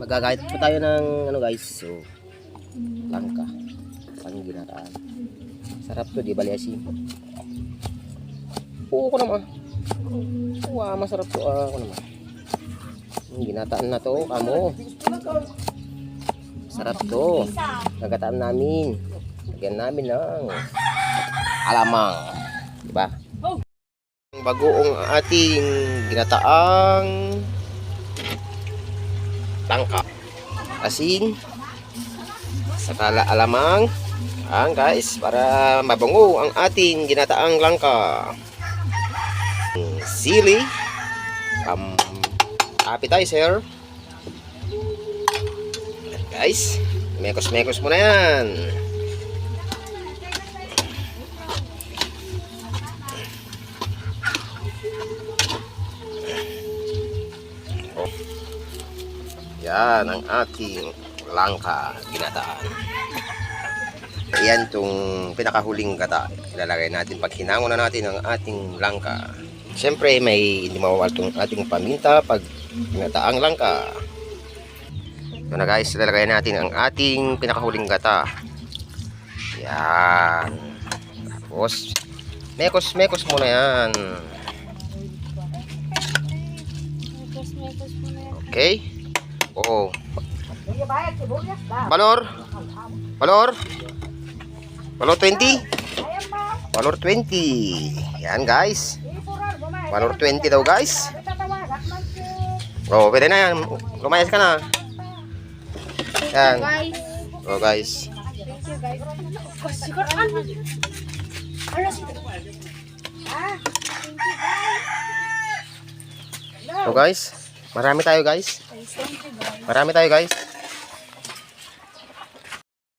Magagayat pa tayo ng ano guys. So, langka. Pang ginataan. Sarap to, di ba liasin? Oo ko naman. Wow, masarap to. Ah, ako naman. Hmm, ginataan na to, kamo. Sarap to. Nagataan namin. Lagyan namin ng alamang. Diba? Ang bagoong ating ginataang langka. Asin. Saka alamang. Ang guys, para mabango ang ating ginataang langka. Sili. Um, appetizer. Guys, mekos-mekos mo na yan. Yan ang ating langka ginataan. Ayan tong pinakahuling gata. Ilalagay natin pag hinango na natin ang ating langka. Siyempre may hindi mawawala tong ating paminta pag ginataang langka. Ito na guys, ilalagay natin ang ating pinakahuling gata. Yan. Tapos, mekos-mekos muna yan. Okay? Oo. Valor? Valor? Valor 20? Valor 20. Yan guys. Valor 20 daw guys. Oh, pwede na yan. Lumayas ka na. Yan. Guys, Oh guys. thank you guys. Siguro ano? Ano sila? Ah, thank you guys. So guys, marami tayo guys. Guys, thank you guys. Marami tayo guys.